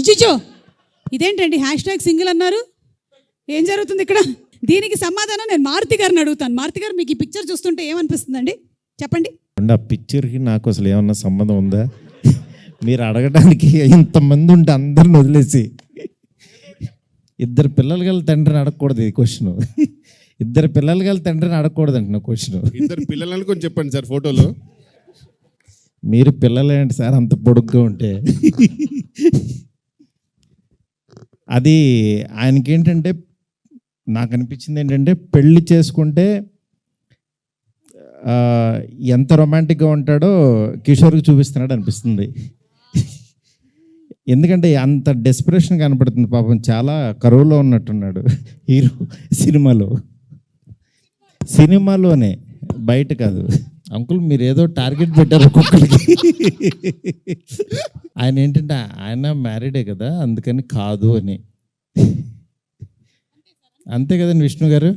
అయ్యో ఇదేంటండి? Hash tag single అన్నారు. ఏం జరుగుతుంది ఇక్కడ? దీనికి సమాధానం నేను మారుతి గారిని అడుగుతాను. మారుతి గారు మీకు ఈ పిక్చర్ చూస్తుంటే ఏమనిపిస్తుందండి? చెప్పండి. ఆ పిక్చర్కి నాకు అసలు ఏమన్నా సంబంధం ఉందా? మీరు అడగడానికి ఇంతమంది ఉంటే అందరిని వదిలేసి. ఇద్దరు పిల్లలు గల తండ్రిని అడగకూడదు ఈ క్వశ్చన్ ఇద్దరు పిల్లలు గల తండ్రిని అడగకూడదు అంటున్న క్వశ్చన్ ఇద్దరు పిల్లలు అనుకొని చెప్పండి సార్ ఫోటోలో. మీరు పిల్లలేంటి సార్? అంత పొడుగ్గా ఉంటే. అది ఆయనకి ఏంటంటే నాకు అనిపించింది ఏంటంటే పెళ్ళి చేసుకుంటే ఎంత రొమాంటిక్గా ఉంటాడో కిషోర్కి చూపిస్తున్నాడు అనిపిస్తుంది. ఎందుకంటే అంత డెస్పిరేషన్ కనపడుతుంది పాపం చాలా కరువులో ఉన్నట్టున్నాడు హీరో సినిమాలో. సినిమాలోనే బయట కాదు. అంకుల్ మీరు ఏదో టార్గెట్ పెట్టారు ఒక్కొక్కరికి. ఆయన ఏంటంటే ఆయన మ్యారీడే కదా అందుకని కాదు అని. అంతే కదండి విష్ణు గారు?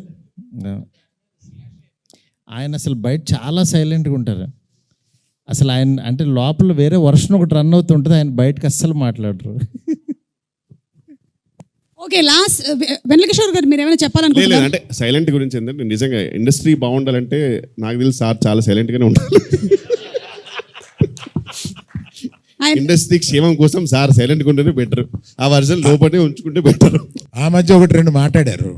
ఆయన అసలు బయట చాలా సైలెంట్గా ఉంటారు. అసలు ఆయన అంటే లోపల వేరే వర్షన్ ఒకటి రన్ అవుతుంటుంది ఆయన బయటకు అస్సలు మాట్లాడరు. ఓకే లాస్ట్ వెంకటేశ్వర గారు మీరు ఏమైనా చెప్పాలనుకుంటున్నారు? అంటే సైలెంట్ గురించి ఏంటంటే నిజంగా ఇండస్ట్రీ బాగుండాలంటే నాకు తెలిసి సార్ చాలా సైలెంట్ గానే ఉండాలి. ఇండస్ట్రీ క్షేమం కోసం సార్ సైలెంట్గా ఉంటేనే బెటర్ ఆ వర్జన్ లోపలే ఉంచుకుంటే బెటర్ ఆ మధ్య ఒకటి రెండు మాట్లాడారు.